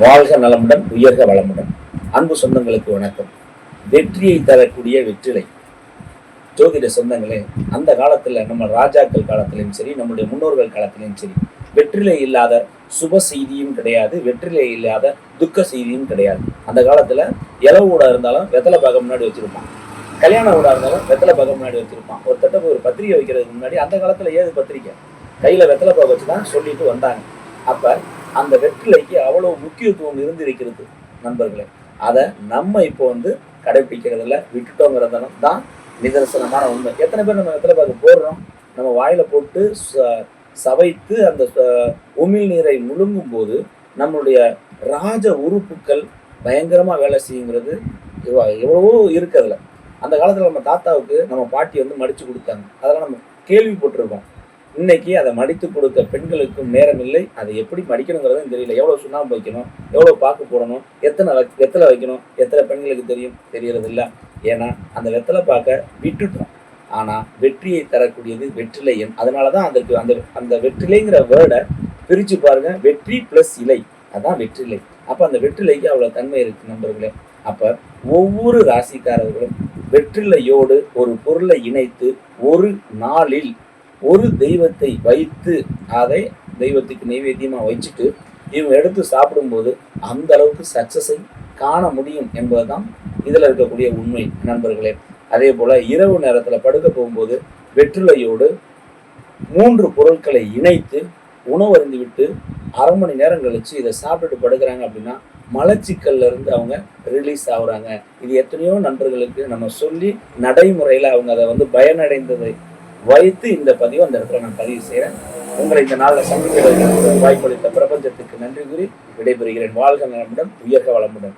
வாழ்க நலமுடன் உயர்க வளமுடன். அன்பு சொந்தங்களுக்கு வணக்கம். வெற்றியை தரக்கூடிய வெற்றிலை. ஜோதிட சொந்தங்களே அந்த காலத்துல நம்ம ராஜாக்கள் காலத்திலையும் சரி நம்முடைய முன்னோர்கள் காலத்திலையும் சரி வெற்றிலை இல்லாத சுப செய்தியும் கிடையாது வெற்றிலை இல்லாத துக்க செய்தியும் கிடையாது. அந்த காலத்துல இலவு ஊடா இருந்தாலும் வெத்தலை பாக முன்னாடி வச்சிருப்பான். கல்யாண ஊடா இருந்தாலும் வெத்தலை பாக முன்னாடி வச்சிருப்பான். ஒரு தட்ட ஒரு பத்திரிகை வைக்கிறதுக்கு முன்னாடி அந்த காலத்துல ஏது பத்திரிக்கை? கையில வெத்தலை பாகம் வச்சு தான் சொல்லிட்டு வந்தாங்க. அப்ப அந்த வெற்றிலைக்கு அவ்வளவு முக்கியத்துவம் இருந்திருக்கிறது நண்பர்களே. அதை நம்ம இப்போ வந்து கடைபிடிக்கிறதுல விட்டுட்டோங்கிறது தான் நிதர்சனமான உண்மை. எத்தனை பேர் நம்ம எத்தனை பாக்கு போடுறோம்? நம்ம வாயில போட்டு ச- சவைத்து அந்த ச- உமிழ் நீரை முழுங்கும் போது நம்மளுடைய ராஜ உறுப்புக்கள் பயங்கரமாக வேலை செய்யுங்கிறது எவ்வளவோ இருக்கு அந்த காலத்தில் நம்ம தாத்தாவுக்கு நம்ம பாட்டி வந்து மடித்து கொடுத்தாங்க. அதெல்லாம் நம்ம கேள்விப்பட்டிருக்கோம். இன்னைக்கு அதை மடித்து கொடுக்க பெண்களுக்கும் நேரம் இல்லை. அதை எப்படி மடிக்கணுங்கிறதும் தெரியல. எவ்வளவு சுண்ணாம்பு வைக்கணும்? எவ்வளவு பாக்கு போடணும்? எத்தனை வெ- வெத்தலை வைக்கணும்? எத்தனை பெண்களுக்கு தெரியும்? தெரியறது இல்லை ஏன்னா அந்த வெத்தலை பார்க்க விட்டுட்டோம். ஆனால் வெற்றியை தரக்கூடியது வெற்றிலை எண். அதனாலதான் அதற்கு அந்த அந்த வெற்றிலைங்கிற வேர்டை பிரித்து பாருங்க. வெற்றி பிளஸ் இலை. அதான் வெற்றிலை. அப்போ அந்த வெற்றிலைக்கு அவ்வளோ தன்மை இருக்கு நண்பர்களே. அப்போ ஒவ்வொரு ராசிக்காரர்களும் வெற்றிலையோடு ஒரு பொருளை இணைத்து ஒரு நாளில் ஒரு தெய்வத்தை வைத்து அதை தெய்வத்துக்கு நைவேத்தியமாக வச்சுட்டு இவங்க எடுத்து சாப்பிடும்போது அந்த அளவுக்கு சக்சஸை காண முடியும் என்பதுதான் இதில் இருக்கக்கூடிய உண்மை நண்பர்களே. அதே போல் இரவு நேரத்தில் படுக்க போகும்போது வெற்றிலையோடு மூன்று பொருட்களை இணைத்து உணவு விட்டு அரை மணி நேரம் கழித்து இதை சாப்பிட்டுட்டு படுக்கிறாங்க அப்படின்னா மலச்சிக்கல்ல இருந்து அவங்க ரிலீஸ் ஆகுறாங்க. இது எத்தனையோ நண்பர்களுக்கு நம்ம சொல்லி நடைமுறையில் அவங்க அதை வந்து பயனடைந்ததை வைத்து இந்த பதிவு அந்த இடத்துல நான் பதிவு செய்கிறேன் உங்களை இந்த நாளில் சந்திக்கிறதுக்கு வாய்ப்பளித்த பிரபஞ்சத்துக்கு நன்றி கூறி விடைபெறுகிறேன். வாழ்க நலமுடன் உயர்க வளமுடன்.